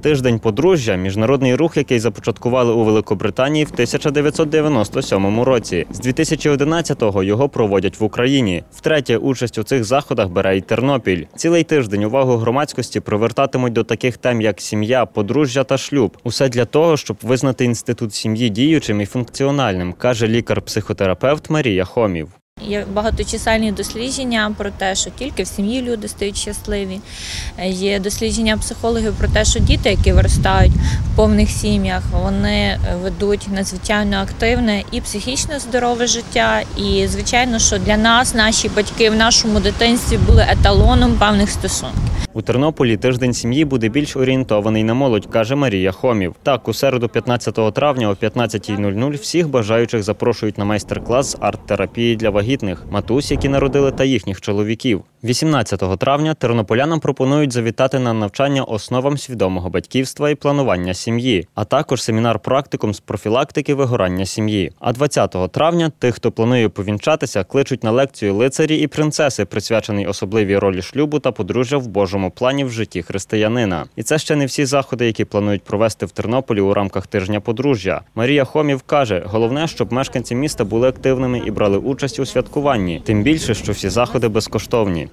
Тиждень подружжя міжнародний рух, який започаткували у Великобританії в 1997 році. З 2011-го його проводять в Україні. Втретє, участь у цих заходах бере і Тернопіль. Цілий тиждень увагу громадськості привертатимуть до таких тем, як сім'я, подружжя та шлюб. Усе для того, щоб визнати інститут сім'ї діючим і функціональним, каже лікар-психотерапевт Марія Хомів. Є багаточисельні дослідження про те, що тільки в сім'ї люди стають щасливі. Е, Є дослідження психологів про те, що діти, які виростають в повних сім'ях, вони е, ведуть надзвичайно активне і психічно здорове життя. І звичайно, що для нас наші батьки в нашому дитинстві були еталоном певних стосунків. У Тернополі тиждень сім'ї буде більш орієнтований на молодь, каже Марія Хомів. Так, у середу, 15 травня о 15.00 всіх бажаючих запрошують на майстер-клас арт-терапії для вагітних, матусь, які народили та їхніх чоловіків. 18 травня тернополянам пропонують завітати на навчання основам свідомого батьківства і планування сім'ї, а також семінар практикум з профілактики вигорання сім'ї. А 20 травня тих, хто планує повінчатися, кличуть на лекцію лицарі і принцеси, присвячений особливій ролі шлюбу та подружжя в Божому плані в житті християнина. І це ще не всі заходи, які планують провести в Тернополі у рамках тижня подружжя. Марія Хомів каже: головне, щоб мешканці міста були активними і брали участь у святкуванні, тим більше, що всі заходи безкоштовні.